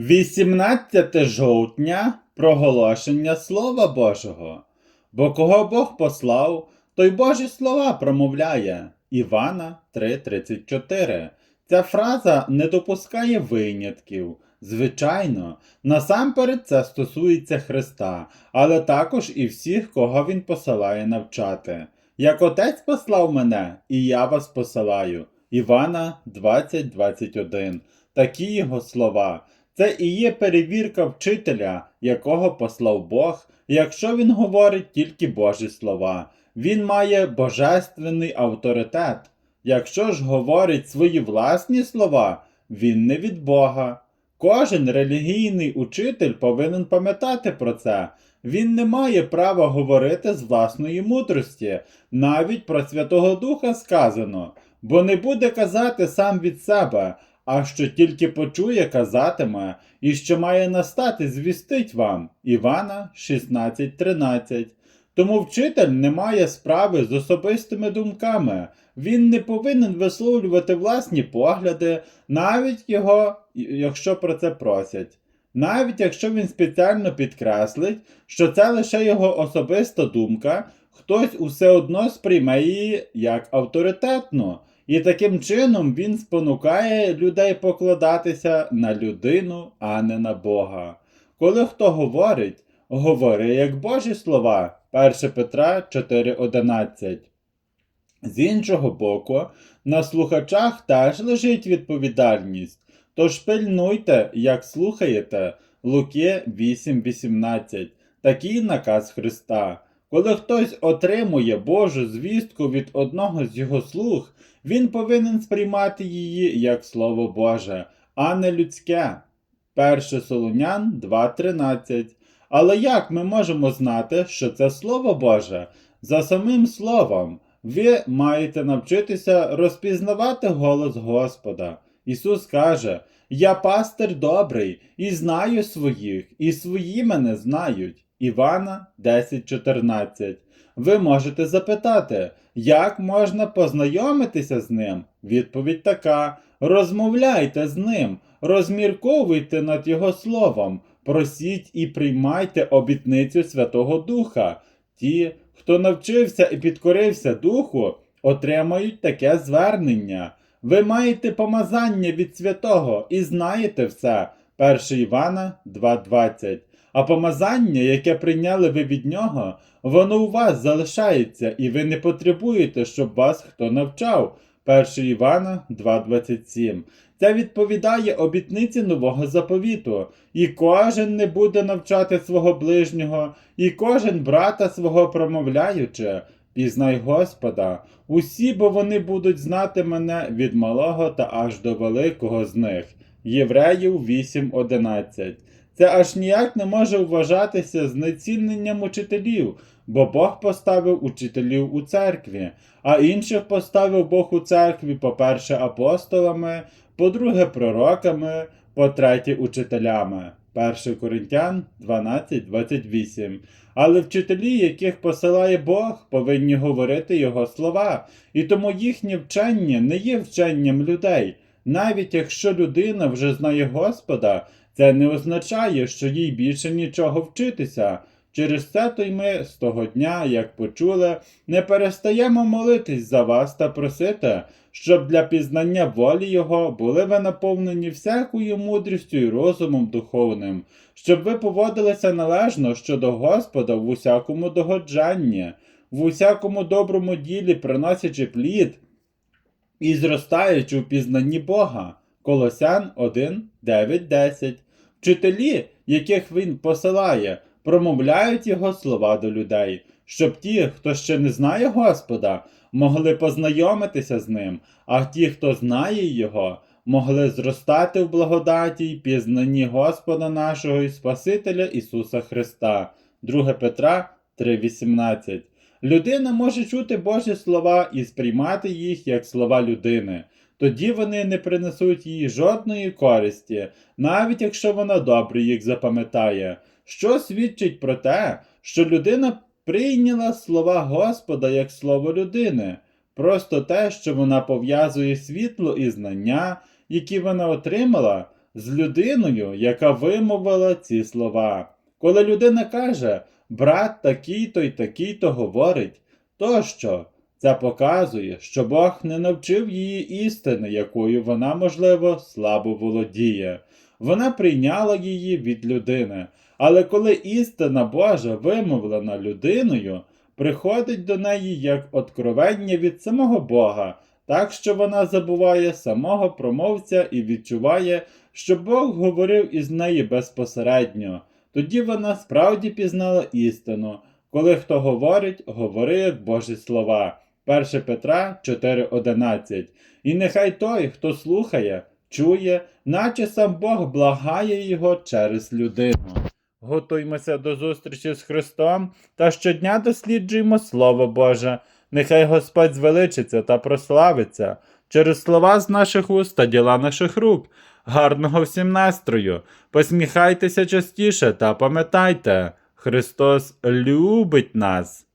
18 жовтня проголошення Слова Божого. Бо кого Бог послав, той Божі слова промовляє. Івана 3:34. Ця фраза не допускає винятків. Звичайно, насамперед це стосується Христа, але також і всіх, кого Він посилає навчати. Як Отець послав мене, і я вас посилаю. Івана 20:21. Такі його слова. Це і є перевірка вчителя, якого послав Бог, якщо він говорить тільки Божі слова. Він має божественний авторитет. Якщо ж говорить свої власні слова, він не від Бога. Кожен релігійний учитель повинен пам'ятати про це. Він не має права говорити з власної мудрості. Навіть про Святого Духа сказано, бо не буде казати сам від себе, а що тільки почує, казатиме, і що має настати, звістить вам. Івана 16.13. Тому вчитель не має справи з особистими думками. Він не повинен висловлювати власні погляди, навіть його, якщо про це просять. Навіть якщо він спеціально підкреслить, що це лише його особиста думка, хтось усе одно сприйме її як авторитетну. І таким чином він спонукає людей покладатися на людину, а не на Бога. Коли хто говорить, говори як Божі слова. 1 Петра 4.11. З іншого боку, на слухачах теж лежить відповідальність. Тож пильнуйте, як слухаєте Луки 8.18. Такий наказ Христа. Коли хтось отримує Божу звістку від одного з його слуг, він повинен сприймати її як Слово Боже, а не людське. 1 Солонян 2.13. Але як ми можемо знати, що це Слово Боже? За самим Словом, ви маєте навчитися розпізнавати голос Господа. Ісус каже: Я пастир добрий, і знаю своїх, і свої мене знають. Івана 10.14. Ви можете запитати, як можна познайомитися з ним? Відповідь така: розмовляйте з ним, розмірковуйте над Його словом, просіть і приймайте обітницю Святого Духа. Ті, хто навчився і підкорився Духу, отримають таке звернення. Ви маєте помазання від святого і знаєте все. 1 Івана 2.20. А помазання, яке прийняли ви від нього, воно у вас залишається, і ви не потребуєте, щоб вас хто навчав. 1 Івана 2.27. Це відповідає обітниці нового заповіту, і кожен не буде навчати свого ближнього, і кожен брата свого промовляючи. Пізнай Господа, усі, бо вони будуть знати мене від малого та аж до великого з них. Євреїв 8.11. Це аж ніяк не може вважатися знеціненням учителів, бо Бог поставив учителів у церкві, а інших поставив Бог у церкві, по-перше, апостолами, по-друге, пророками, по-третє, учителями. 1 Коринтян 12.28. Але вчителі, яких посилає Бог, повинні говорити Його слова, і тому їхнє вчення не є вченням людей. Навіть якщо людина вже знає Господа, це не означає, що їй більше нічого вчитися. Через це то й ми з того дня, як почули, не перестаємо молитись за вас та просити, щоб для пізнання волі Його були ви наповнені всякою мудрістю і розумом духовним, щоб ви поводилися належно щодо Господа в усякому догоджанні, в усякому доброму ділі, приносячи плід і зростаючи в пізнанні Бога. Колосян 1, 9, 10. Вчителі, яких він посилає, промовляють його слова до людей, щоб ті, хто ще не знає Господа, могли познайомитися з ним, а ті, хто знає його, могли зростати в благодаті й пізнанні Господа нашого і Спасителя Ісуса Христа. 2 Петра 3,18 Людина може чути Божі слова і сприймати їх як слова людини. Тоді вони не принесуть їй жодної користі, навіть якщо вона добре їх запам'ятає, що свідчить про те, що людина прийняла слова Господа як слово людини, просто те, що вона пов'язує світло і знання, які вона отримала, з людиною, яка вимовила ці слова. Коли людина каже, брат такий-то й такий-то говорить, то що? Це показує, що Бог не навчив її істини, якою вона, можливо, слабо володіє. Вона прийняла її від людини. Але коли істина Божа вимовлена людиною, приходить до неї як откровення від самого Бога, так що вона забуває самого промовця і відчуває, що Бог говорив із нею безпосередньо. Тоді вона справді пізнала істину. Коли хто говорить, говори Божі слова. 1 Петра 4.11. І нехай той, хто слухає, чує, наче сам Бог благає його через людину. Готуймося до зустрічі з Христом та щодня досліджуємо Слово Боже. Нехай Господь звеличиться та прославиться через слова з наших уст та діла наших рук. Гарного всім настрою! Посміхайтеся частіше та пам'ятайте, Христос любить нас.